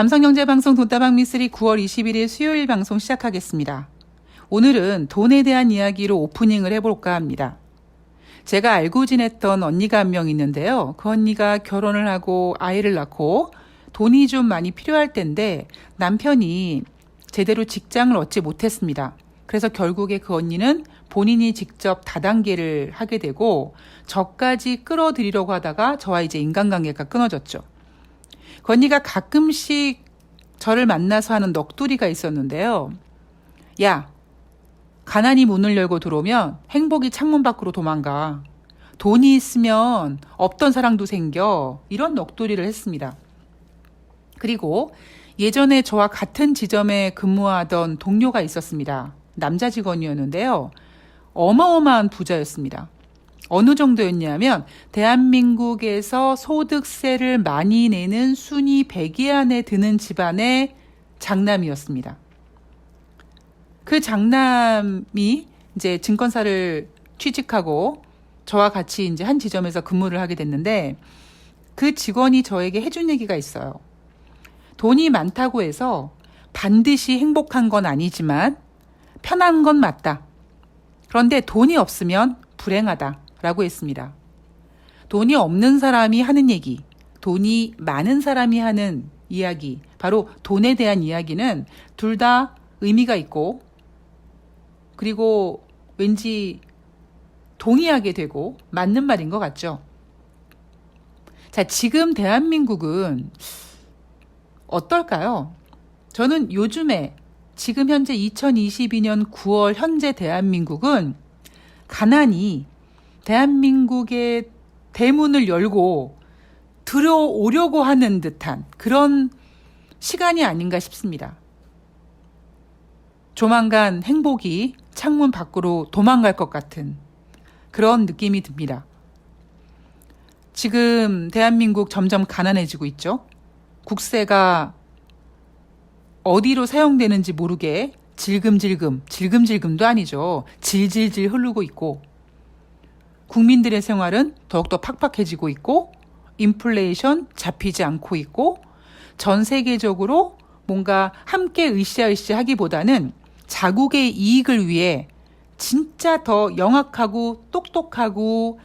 감성경제방송 돈다방 미쓰리 9월 21일 수요일 방송 시작하겠습니다. 오늘은 돈에 대한 이야기로 오프닝을 해볼까 합니다. 제가 알고 지냈던 언니가 한 명 있는데요. 그 언니가 결혼을 하고 아이를 낳고 돈이 좀 많이 필요할 텐데 남편이 제대로 직장을 얻지 못했습니다. 그래서 결국에 그 언니는 본인이 직접 다단계를 하게 되고 저까지 끌어들이려고 하다가 저와 이제 인간관계가 끊어졌죠. 그 언니가 가끔씩 저를 만나서 하는 넋두리가 있었는데요. 야, 가난이 문을 열고 들어오면 행복이 창문 밖으로 도망가. 돈이 있으면 없던 사랑도 생겨. 이런 넋두리를 했습니다. 그리고 예전에 저와 같은 지점에 근무하던 동료가 있었습니다. 남자 직원이었는데요. 어마어마한 부자였습니다. 어느 정도였냐면 대한민국에서 소득세를 많이 내는 순위 100위 안에 드는 집안의 장남이었습니다. 그 장남이 이제 증권사를 취직하고 저와 같이 이제 한 지점에서 근무를 하게 됐는데 그 직원이 저에게 해준 얘기가 있어요. 돈이 많다고 해서 반드시 행복한 건 아니지만 편한 건 맞다. 그런데 돈이 없으면 불행하다. 라고 했습니다. 돈이 없는 사람이 하는 얘기, 돈이 많은 사람이 하는 이야기, 바로 돈에 대한 이야기는 둘 다 의미가 있고, 그리고 왠지 동의하게 되고 맞는 말인 것 같죠. 자, 지금 대한민국은 어떨까요? 저는 요즘에 지금 현재 2022년 9월 현재 대한민국은 가난이 대한민국의 대문을 열고 들어오려고 하는 듯한 그런 시간이 아닌가 싶습니다. 조만간 행복이 창문 밖으로 도망갈 것 같은 그런 느낌이 듭니다. 지금 대한민국 점점 가난해지고 있죠. 국세가 어디로 사용되는지 모르게 질금질금, 질금질금도 아니죠. 질질질 흐르고 있고 국민들의 생활은 더욱더 팍팍해지고 있고 인플레이션 잡히지 않고 있고 전 세계적으로 뭔가 함께 으쌰으쌰 하기보다는 자국의 이익을 위해 진짜 더 영악하고 똑똑하고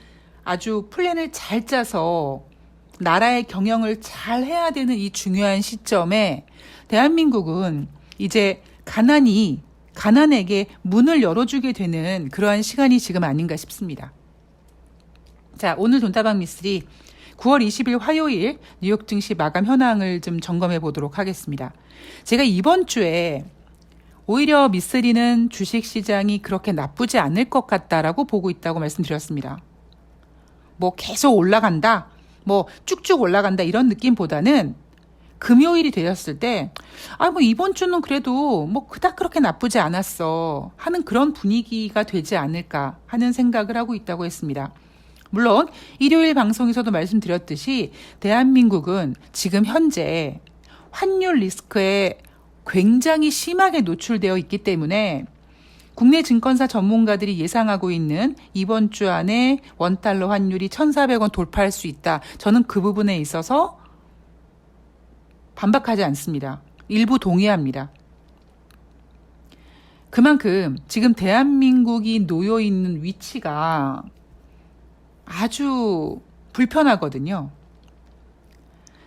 아주 플랜을 잘 짜서 나라의 경영을 잘 해야 되는 이 중요한 시점에 대한민국은 이제 가난이 가난에게 문을 열어주게 되는 그러한 시간이 지금 아닌가 싶습니다. 자, 오늘 돈다방 미스리 9월 20일 화요일 뉴욕 증시 마감 현황을 좀 점검해 보도록 하겠습니다. 제가 이번 주에 오히려 미스리는 주식 시장이 그렇게 나쁘지 않을 것 같다라고 보고 있다고 말씀드렸습니다. 뭐 계속 올라간다, 뭐 쭉쭉 올라간다 이런 느낌보다는 금요일이 되었을 때, 아, 뭐 이번 주는 그래도 뭐 그닥 그렇게 나쁘지 않았어 하는 그런 분위기가 되지 않을까 하는 생각을 하고 있다고 했습니다. 물론 일요일 방송에서도 말씀드렸듯이 대한민국은 지금 현재 환율 리스크에 굉장히 심하게 노출되어 있기 때문에 국내 증권사 전문가들이 예상하고 있는 이번 주 안에 원달러 환율이 1,400원 돌파할 수 있다. 저는 그 부분에 있어서 반박하지 않습니다. 일부 동의합니다. 그만큼 지금 대한민국이 놓여 있는 위치가 아주 불편하거든요.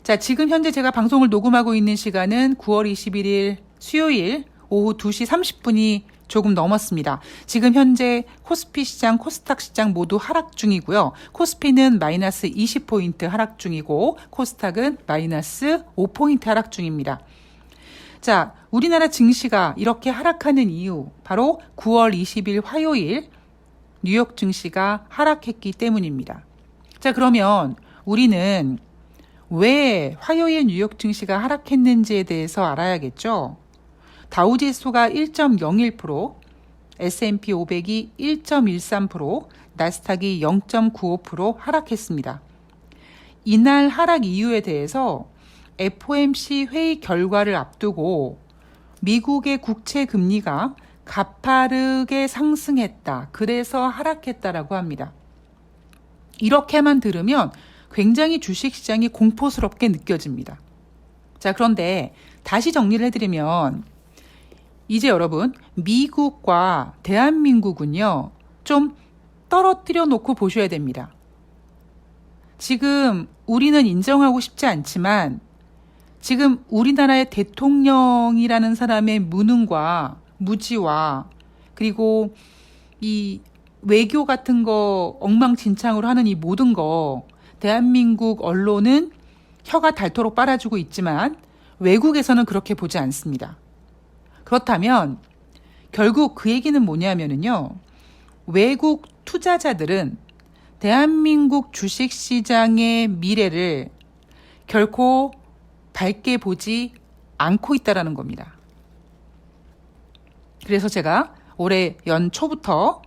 자, 지금 현재 제가 방송을 녹음하고 있는 시간은 9월 21일 수요일 오후 2시 30분이 조금 넘었습니다. 지금 현재 코스피 시장, 코스닥 시장 모두 하락 중이고요. 코스피는 마이너스 20포인트 하락 중이고 코스닥은 마이너스 5포인트 하락 중입니다. 자, 우리나라 증시가 이렇게 하락하는 이유 바로 9월 20일 화요일 뉴욕 증시가 하락했기 때문입니다. 자, 그러면 우리는 왜 화요일 뉴욕 증시가 하락했는지에 대해서 알아야겠죠? 다우지수가 1.01%, S&P 500이 1.13%, 나스닥이 0.95% 하락했습니다. 이날 하락 이유에 대해서 FOMC 회의 결과를 앞두고 미국의 국채 금리가 가파르게 상승했다. 그래서 하락했다라고 합니다. 이렇게만 들으면 굉장히 주식 시장이 공포스럽게 느껴집니다. 자, 그런데 다시 정리를 해드리면 이제 여러분 미국과 대한민국은요 좀 떨어뜨려 놓고 보셔야 됩니다. 지금 우리는 인정하고 싶지 않지만 지금 우리나라의 대통령이라는 사람의 무능과 무지와 그리고 이 외교 같은 거 엉망진창으로 하는 이 모든 거 대한민국 언론은 혀가 닳도록 빨아주고 있지만 외국에서는 그렇게 보지 않습니다. 그렇다면 결국 그 얘기는 뭐냐면은요. 외국 투자자들은 대한민국 주식 시장의 미래를 결코 밝게 보지 않고 있다라는 겁니다. 그래서 제가 올해 연초부터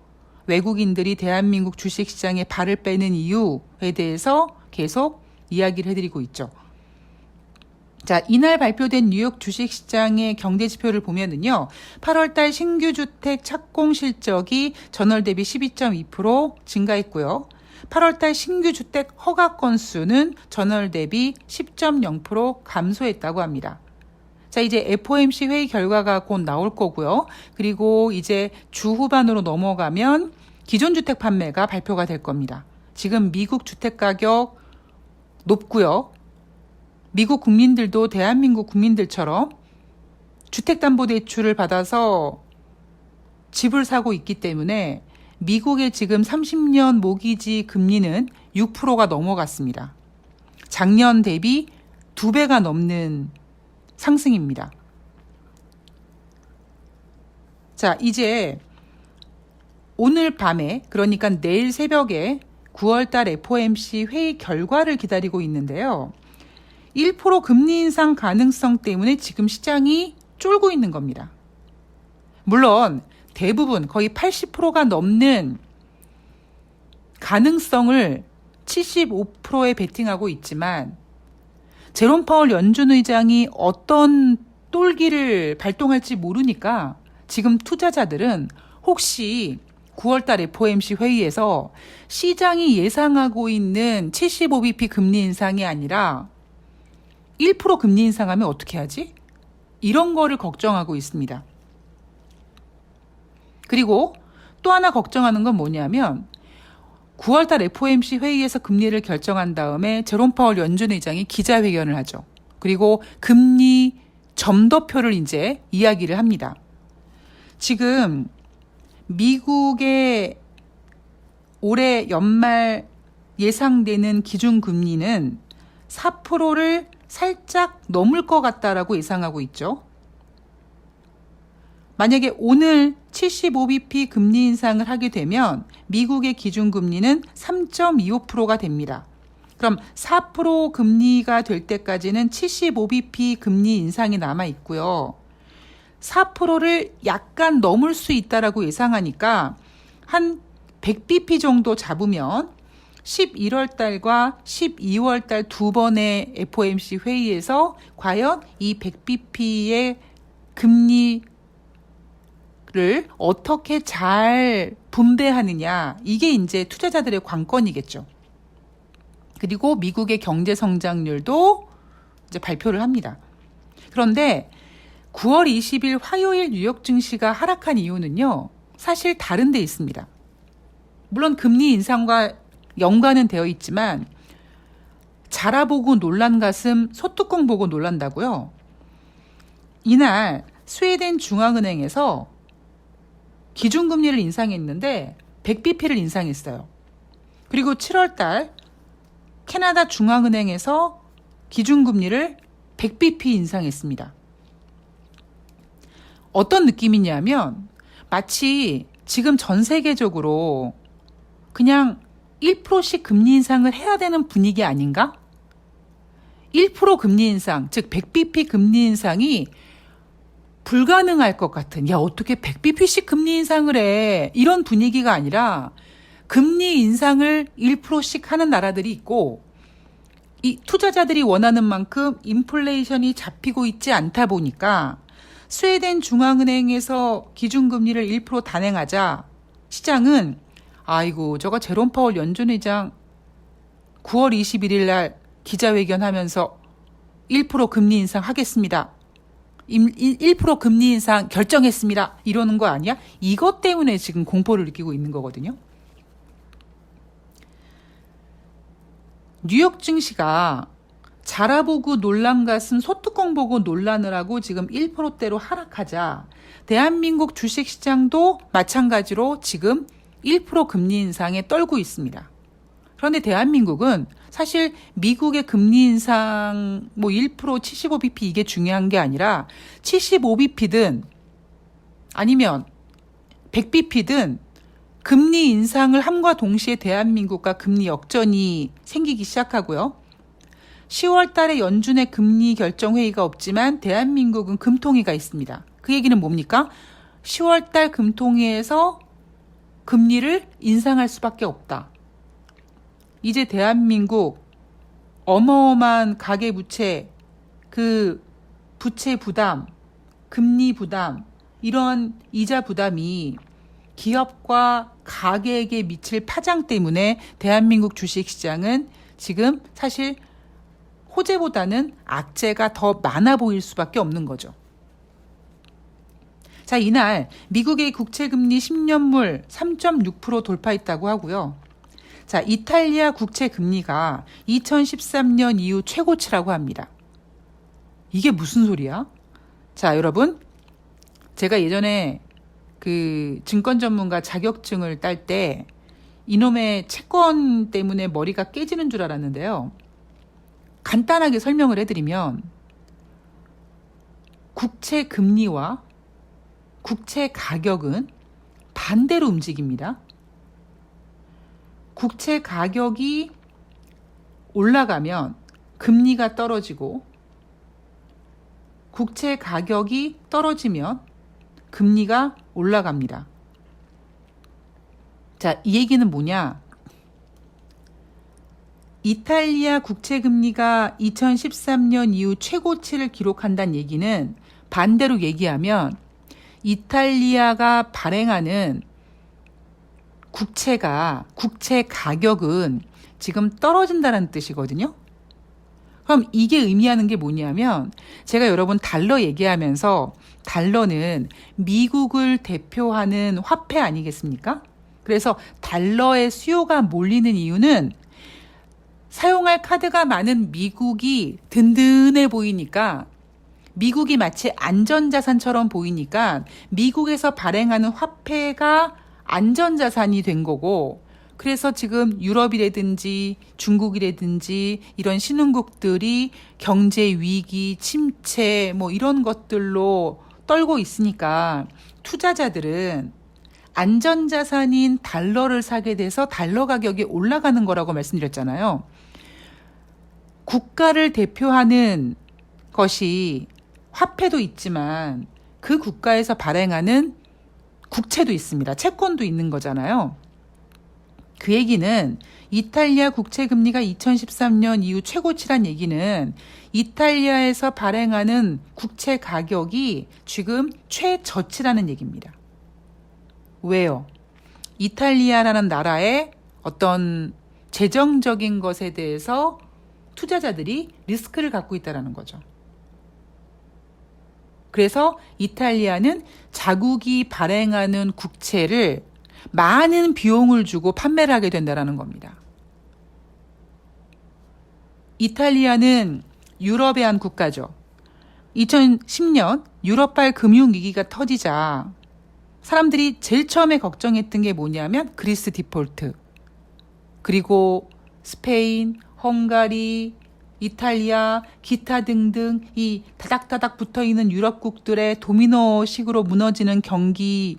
외국인들이 대한민국 주식시장에 발을 빼는 이유에 대해서 계속 이야기를 해드리고 있죠. 자, 이날 발표된 뉴욕 주식시장의 경제 지표를 보면은요, 8월달 신규 주택 착공 실적이 전월 대비 12.2% 증가했고요. 8월달 신규 주택 허가 건수는 전월 대비 10.0% 감소했다고 합니다. 자, 이제 FOMC 회의 결과가 곧 나올 거고요. 그리고 이제 주 후반으로 넘어가면 기존 주택 판매가 발표가 될 겁니다. 지금 미국 주택 가격 높고요. 미국 국민들도 대한민국 국민들처럼 주택담보대출을 받아서 집을 사고 있기 때문에 미국의 지금 30년 모기지 금리는 6%가 넘어갔습니다. 작년 대비 두 배가 넘는 상승입니다. 자, 이제 오늘 밤에, 그러니까 내일 새벽에 9월달 FOMC 회의 결과를 기다리고 있는데요. 1% 금리 인상 가능성 때문에 지금 시장이 쫄고 있는 겁니다. 물론 대부분 거의 80%가 넘는 가능성을 75%에 베팅하고 있지만 제롬 파월 연준 의장이 어떤 똘기를 발동할지 모르니까 지금 투자자들은 혹시 9월달 FOMC 회의에서 시장이 예상하고 있는 75bp 금리 인상이 아니라 1% 금리 인상하면 어떻게 하지? 이런 거를 걱정하고 있습니다. 그리고 또 하나 걱정하는 건 뭐냐면 9월달 FOMC 회의에서 금리를 결정한 다음에 제롬 파월 연준 의장이 기자회견을 하죠. 그리고 금리 점도표를 이제 이야기를 합니다. 지금 미국의 올해 연말 예상되는 기준금리는 4%를 살짝 넘을 것 같다라고 예상하고 있죠. 만약에 오늘 75bp 금리 인상을 하게 되면 미국의 기준금리는 3.25%가 됩니다. 그럼 4% 금리가 될 때까지는 75bp 금리 인상이 남아 있고요. 4%를 약간 넘을 수 있다라고 예상하니까 한 100bp 정도 잡으면 11월 달과 12월 달 두 번의 FOMC 회의에서 과연 이 100bp의 금리 를 어떻게 잘 분배하느냐 이게 이제 투자자들의 관건이겠죠. 그리고 미국의 경제 성장률도 이제 발표를 합니다. 그런데 9월 20일 화요일 뉴욕 증시가 하락한 이유는요. 사실 다른 데 있습니다. 물론 금리 인상과 연관은 되어 있지만 자라 보고 놀란 가슴 소뚜껑 보고 놀란다고요. 이날 스웨덴 중앙은행에서 기준금리를 인상했는데 100bp를 인상했어요. 그리고 7월 달 캐나다 중앙은행에서 기준금리를 100bp 인상했습니다. 어떤 느낌이냐면 마치 지금 전 세계적으로 그냥 1%씩 금리 인상을 해야 되는 분위기 아닌가? 1% 금리 인상, 즉 100bp 금리 인상이 불가능할 것 같은, 야, 어떻게 100bp씩 금리 인상을 해? 이런 분위기가 아니라 금리 인상을 1%씩 하는 나라들이 있고, 이 투자자들이 원하는 만큼 인플레이션이 잡히고 있지 않다 보니까 스웨덴 중앙은행에서 기준금리를 1% 단행하자 시장은 아이고 저거 제롬 파월 연준 의장 9월 21일 날 기자회견 하면서 1% 금리 인상 하겠습니다. 1% 금리 인상 결정했습니다. 이러는 거 아니야? 이것 때문에 지금 공포를 느끼고 있는 거거든요. 뉴욕 증시가 자라보고 놀란 가슴 소뚜껑 보고 놀라느라고 지금 1%대로 하락하자 대한민국 주식시장도 마찬가지로 지금 1% 금리 인상에 떨고 있습니다. 그런데 대한민국은 사실 미국의 금리 인상 뭐 1% 75bp 이게 중요한 게 아니라 75bp든 아니면 100bp든 금리 인상을 함과 동시에 대한민국과 금리 역전이 생기기 시작하고요. 10월 달에 연준의 금리 결정 회의가 없지만 대한민국은 금통위가 있습니다. 그 얘기는 뭡니까? 10월 달 금통위에서 금리를 인상할 수밖에 없다. 이제 대한민국 어마어마한 가계 부채, 그 부채 부담, 금리 부담, 이런 이자 부담이 기업과 가계에게 미칠 파장 때문에 대한민국 주식 시장은 지금 사실 호재보다는 악재가 더 많아 보일 수밖에 없는 거죠. 자, 이날 미국의 국채금리 10년물 3.6% 돌파했다고 하고요. 자, 이탈리아 국채 금리가 2013년 이후 최고치라고 합니다. 이게 무슨 소리야? 자, 여러분. 제가 예전에 그 증권 전문가 자격증을 딸 때 이놈의 채권 때문에 머리가 깨지는 줄 알았는데요. 간단하게 설명을 해드리면 국채 금리와 국채 가격은 반대로 움직입니다. 국채 가격이 올라가면 금리가 떨어지고 국채 가격이 떨어지면 금리가 올라갑니다. 자, 이 얘기는 뭐냐? 이탈리아 국채 금리가 2013년 이후 최고치를 기록한다는 얘기는 반대로 얘기하면 이탈리아가 발행하는 국채가 국채 가격은 지금 떨어진다는 뜻이거든요. 그럼 이게 의미하는 게 뭐냐면 제가 여러분 달러 얘기하면서 달러는 미국을 대표하는 화폐 아니겠습니까? 그래서 달러의 수요가 몰리는 이유는 사용할 카드가 많은 미국이 든든해 보이니까 미국이 마치 안전자산처럼 보이니까 미국에서 발행하는 화폐가 안전자산이 된 거고 그래서 지금 유럽이라든지 중국이라든지 이런 신흥국들이 경제 위기, 침체 뭐 이런 것들로 떨고 있으니까 투자자들은 안전자산인 달러를 사게 돼서 달러 가격이 올라가는 거라고 말씀드렸잖아요. 국가를 대표하는 것이 화폐도 있지만 그 국가에서 발행하는 국채도 있습니다. 채권도 있는 거잖아요. 그 얘기는 이탈리아 국채 금리가 2013년 이후 최고치란 얘기는 이탈리아에서 발행하는 국채 가격이 지금 최저치라는 얘기입니다. 왜요? 이탈리아라는 나라의 어떤 재정적인 것에 대해서 투자자들이 리스크를 갖고 있다는 거죠. 그래서 이탈리아는 자국이 발행하는 국채를 많은 비용을 주고 판매를 하게 된다는 겁니다. 이탈리아는 유럽의 한 국가죠. 2010년 유럽발 금융위기가 터지자 사람들이 제일 처음에 걱정했던 게 뭐냐면 그리스 디폴트. 그리고 스페인, 헝가리, 이탈리아, 기타 등등 이 다닥다닥 붙어 있는 유럽국들의 도미노식으로 무너지는 경기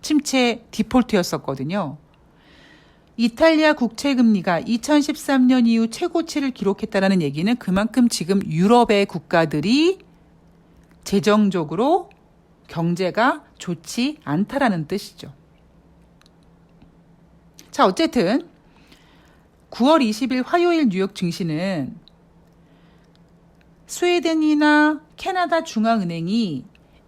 침체 디폴트였었거든요. 이탈리아 국채 금리가 2013년 이후 최고치를 기록했다라는 얘기는 그만큼 지금 유럽의 국가들이 재정적으로 경제가 좋지 않다라는 뜻이죠. 자, 어쨌든 9월 20일 화요일 뉴욕 증시는 스웨덴이나 캐나다 중앙은행이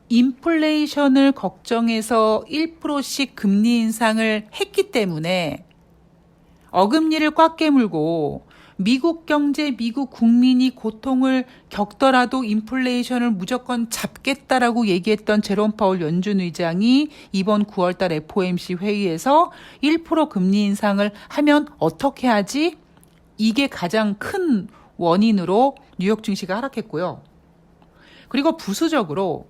인플레이션을 걱정해서 1%씩 금리 인상을 했기 때문에 어금니를 꽉 깨물고 미국 경제, 미국 국민이 고통을 겪더라도 인플레이션을 무조건 잡겠다라고 얘기했던 제롬 파월 연준 의장이 이번 9월달 FOMC 회의에서 1% 금리 인상을 하면 어떻게 하지? 이게 가장 큰 원인으로 뉴욕 증시가 하락했고요. 그리고 부수적으로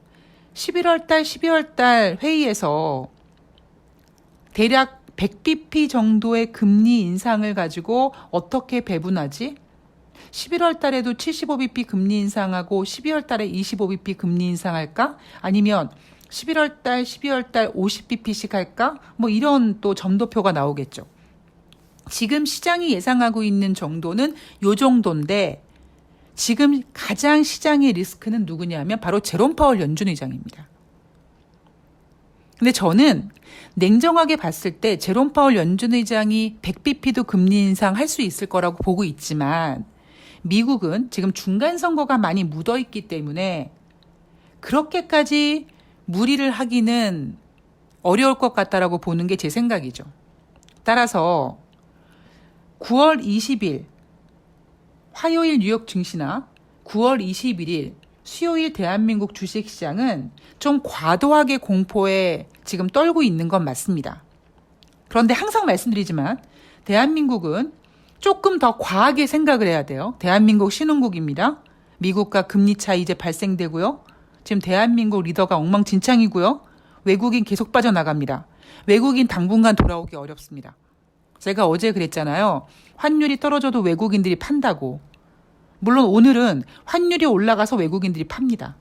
11월 달, 12월 달 회의에서 대략 100bp 정도의 금리 인상을 가지고 어떻게 배분하지? 11월 달에도 75bp 금리 인상하고 12월 달에 25bp 금리 인상할까? 아니면 11월 달, 12월 달 50bp씩 할까? 뭐 이런 또 점도표가 나오겠죠. 지금 시장이 예상하고 있는 정도는 요 정도인데 지금 가장 시장의 리스크는 누구냐면 바로 제롬 파월 연준 의장입니다. 근데 저는 냉정하게 봤을 때 제롬 파월 연준 의장이 100bp도 금리 인상 할 수 있을 거라고 보고 있지만 미국은 지금 중간 선거가 많이 묻어 있기 때문에 그렇게까지 무리를 하기는 어려울 것 같다라고 보는 게 제 생각이죠. 따라서 9월 20일 화요일 뉴욕 증시나 9월 21일 수요일 대한민국 주식시장은 좀 과도하게 공포에 지금 떨고 있는 건 맞습니다. 그런데 항상 말씀드리지만 대한민국은 조금 더 과하게 생각을 해야 돼요. 대한민국 신흥국입니다. 미국과 금리 차이 이제 발생되고요. 지금 대한민국 리더가 엉망진창이고요. 외국인 계속 빠져나갑니다. 외국인 당분간 돌아오기 어렵습니다. 제가 어제 그랬잖아요. 환율이 떨어져도 외국인들이 판다고. 물론 오늘은 환율이 올라가서 외국인들이 팝니다.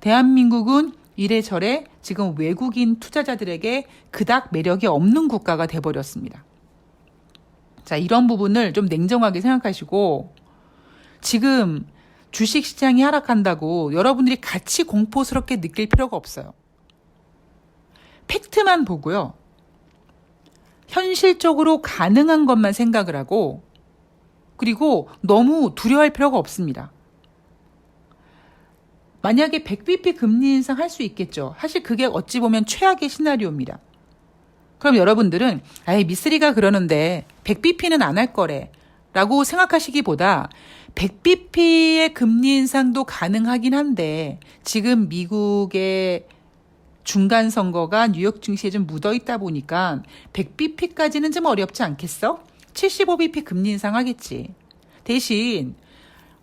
대한민국은 이래저래 지금 외국인 투자자들에게 그닥 매력이 없는 국가가 돼버렸습니다. 자, 이런 부분을 좀 냉정하게 생각하시고 지금 주식 시장이 하락한다고 여러분들이 같이 공포스럽게 느낄 필요가 없어요. 팩트만 보고요. 현실적으로 가능한 것만 생각을 하고 그리고 너무 두려워할 필요가 없습니다. 만약에 100bp 금리 인상 할 수 있겠죠. 사실 그게 어찌 보면 최악의 시나리오입니다. 그럼 여러분들은 아예 미쓰리가 그러는데 100bp는 안 할 거래. 라고 생각하시기보다 100bp의 금리 인상도 가능하긴 한데 지금 미국의 중간 선거가 뉴욕 증시에 좀 묻어 있다 보니까 100bp까지는 좀 어렵지 않겠어? 75bp 금리 인상하겠지. 대신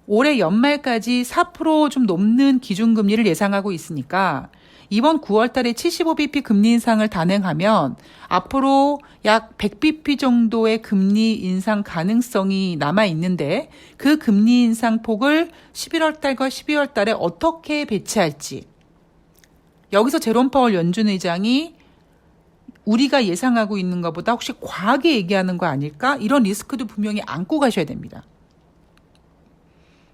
올해 연말까지 4%좀 넘는 기준금리를 예상하고 있으니까 이번 9월 달에 75bp 금리 인상을 단행하면 앞으로 약 100bp 정도의 금리 인상 가능성이 남아 있는데 그 금리 인상 폭을 11월 달과 12월 달에 어떻게 배치할지 여기서 제롬 파월 연준 의장이 우리가 예상하고 있는 것보다 혹시 과하게 얘기하는 거 아닐까? 이런 리스크도 분명히 안고 가셔야 됩니다.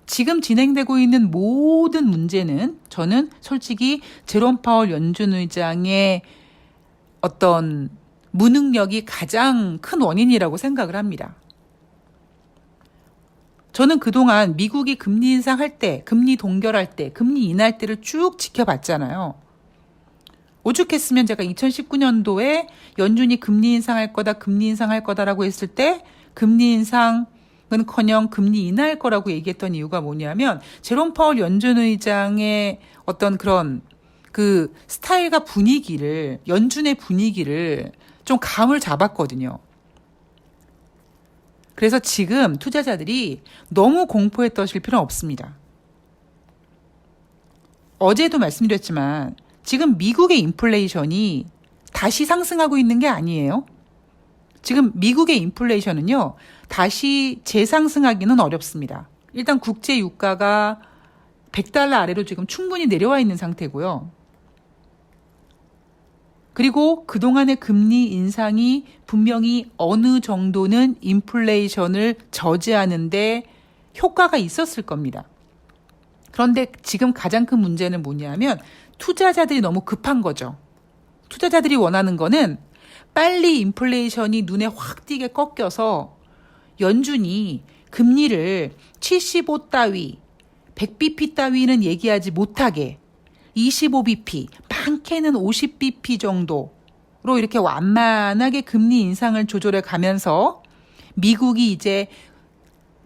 지금 진행되고 있는 모든 문제는 저는 솔직히 제롬 파월 연준 의장의 어떤 무능력이 가장 큰 원인이라고 생각을 합니다. 저는 그동안 미국이 금리 인상할 때, 금리 동결할 때, 금리 인할 때를 쭉 지켜봤잖아요. 오죽했으면 제가 2019년도에 연준이 금리 인상할 거다, 금리 인상할 거다라고 했을 때 금리 인상 은 커녕 금리 인하할 거라고 얘기했던 이유가 뭐냐면 제롬 파월 연준 의장의 어떤 그런 그 스타일과 분위기를 연준의 분위기를 좀 감을 잡았거든요. 그래서 지금 투자자들이 너무 공포에 떠실 필요는 없습니다. 어제도 말씀드렸지만 지금 미국의 인플레이션이 다시 상승하고 있는 게 아니에요. 지금 미국의 인플레이션은요, 다시 재상승하기는 어렵습니다. 일단 국제 유가가 100달러 아래로 지금 충분히 내려와 있는 상태고요. 그리고 그동안의 금리 인상이 분명히 어느 정도는 인플레이션을 저지하는데 효과가 있었을 겁니다. 그런데 지금 가장 큰 문제는 뭐냐면 투자자들이 너무 급한 거죠. 투자자들이 원하는 거는 빨리 인플레이션이 눈에 확 띄게 꺾여서 연준이 금리를 75 따위, 100bp 따위는 얘기하지 못하게 25bp, 많게는 50bp 정도로 이렇게 완만하게 금리 인상을 조절해 가면서 미국이 이제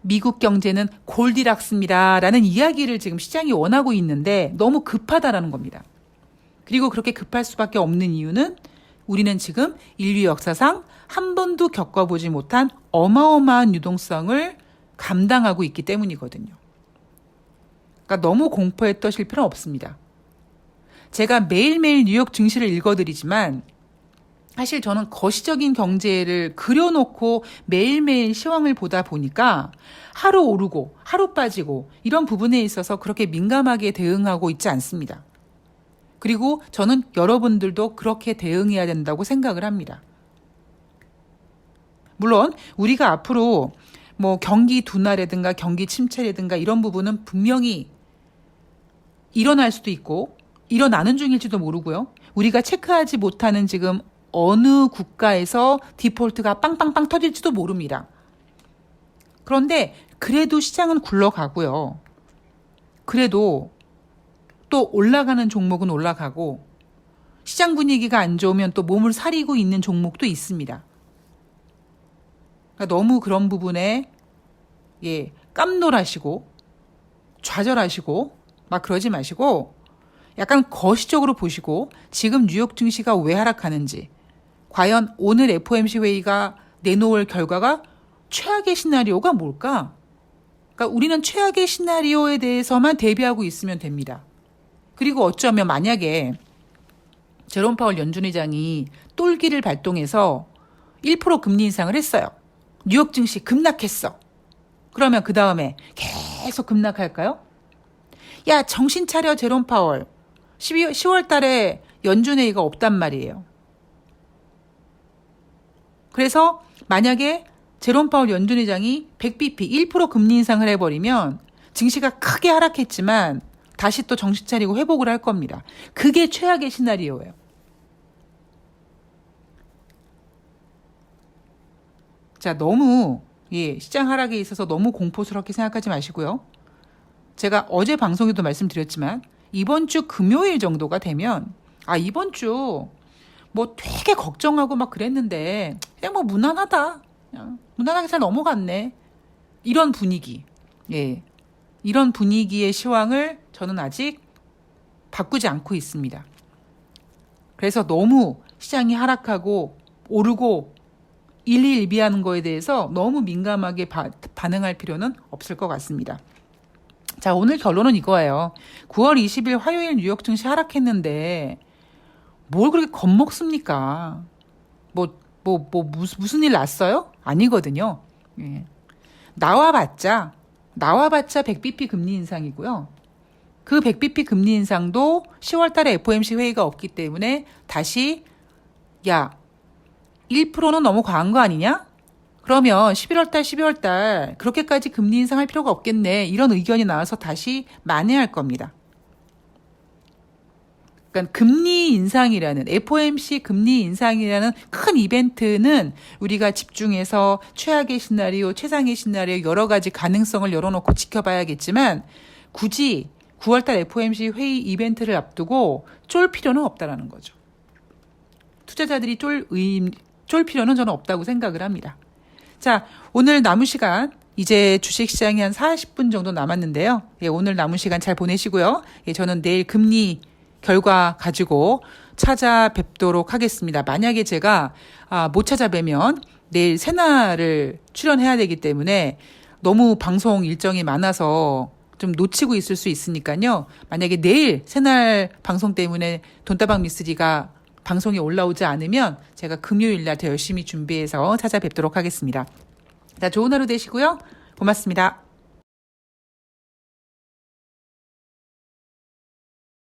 미국 경제는 골디락스입니다 라는 이야기를 지금 시장이 원하고 있는데 너무 급하다라는 겁니다. 그리고 그렇게 급할 수밖에 없는 이유는 우리는 지금 인류 역사상 한 번도 겪어보지 못한 어마어마한 유동성을 감당하고 있기 때문이거든요. 그러니까 너무 공포에 떠실 필요는 없습니다. 제가 매일매일 뉴욕 증시를 읽어드리지만 사실 저는 거시적인 경제를 그려놓고 매일매일 시황을 보다 보니까 하루 오르고 하루 빠지고 이런 부분에 있어서 그렇게 민감하게 대응하고 있지 않습니다. 그리고 저는 여러분들도 그렇게 대응해야 된다고 생각을 합니다. 물론 우리가 앞으로 뭐 경기 둔화라든가 경기 침체라든가 이런 부분은 분명히 일어날 수도 있고 일어나는 중일지도 모르고요. 우리가 체크하지 못하는 지금 어느 국가에서 디폴트가 빵빵빵 터질지도 모릅니다. 그런데 그래도 시장은 굴러가고요. 그래도 또 올라가는 종목은 올라가고 시장 분위기가 안 좋으면 또 몸을 사리고 있는 종목도 있습니다. 그러니까 너무 그런 부분에 예, 깜놀하시고 좌절하시고 막 그러지 마시고 약간 거시적으로 보시고 지금 뉴욕 증시가 왜 하락하는지 과연 오늘 FOMC 회의가 내놓을 결과가 최악의 시나리오가 뭘까? 그러니까 우리는 최악의 시나리오에 대해서만 대비하고 있으면 됩니다. 그리고 어쩌면 만약에 제롬 파월 연준 의장이 똘기를 발동해서 1% 금리 인상을 했어요. 뉴욕 증시 급락했어. 그러면 그 다음에 계속 급락할까요? 야, 정신 차려, 제롬 파월. 12월, 10월 달에 연준회의가 없단 말이에요. 그래서 만약에 제롬 파월 연준 의장이 100bp 1% 금리 인상을 해버리면 증시가 크게 하락했지만 다시 또 정신 차리고 회복을 할 겁니다. 그게 최악의 시나리오예요. 자, 너무 예, 시장 하락에 있어서 너무 공포스럽게 생각하지 마시고요. 제가 어제 방송에도 말씀드렸지만 이번 주 금요일 정도가 되면 아 이번 주 뭐 되게 걱정하고 막 그랬는데 그냥 뭐 무난하다 그냥 무난하게 잘 넘어갔네 이런 분위기 예 이런 분위기의 시황을 저는 아직 바꾸지 않고 있습니다. 그래서 너무 시장이 하락하고 오르고 일희일비하는 거에 대해서 너무 민감하게 바, 반응할 필요는 없을 것 같습니다. 자, 오늘 결론은 이거예요. 9월 20일 화요일 뉴욕 증시 하락했는데 뭘 그렇게 겁먹습니까? 뭐, 뭐, 뭐, 무슨, 무슨 일 났어요? 아니거든요. 예. 나와봤자, 나와봤자 100bp 금리 인상이고요. 그 100bp 금리 인상도 10월 달에 FOMC 회의가 없기 때문에 다시, 야, 1%는 너무 과한 거 아니냐? 그러면 11월 달, 12월 달 그렇게까지 금리 인상할 필요가 없겠네. 이런 의견이 나와서 다시 만회할 겁니다. 그러니까 금리 인상이라는 FOMC 금리 인상이라는 큰 이벤트는 우리가 집중해서 최악의 시나리오, 최상의 시나리오 여러 가지 가능성을 열어놓고 지켜봐야겠지만 굳이 9월달 FOMC 회의 이벤트를 앞두고 쫄 필요는 없다라는 거죠. 투자자들이 쫄 의, 쫄 필요는 저는 없다고 생각을 합니다. 자, 오늘 남은 시간 이제 주식 시장이 한 40분 정도 남았는데요. 예, 오늘 남은 시간 잘 보내시고요. 예, 저는 내일 금리 결과 가지고 찾아뵙도록 하겠습니다. 만약에 제가 아, 못 찾아뵈면 내일 새날을 출연해야 되기 때문에 너무 방송 일정이 많아서 좀 놓치고 있을 수 있으니까요. 만약에 내일 새날 방송 때문에 돈다방 미스리가 방송이 올라오지 않으면 제가 금요일 날 더 열심히 준비해서 찾아뵙도록 하겠습니다. 자, 좋은 하루 되시고요. 고맙습니다.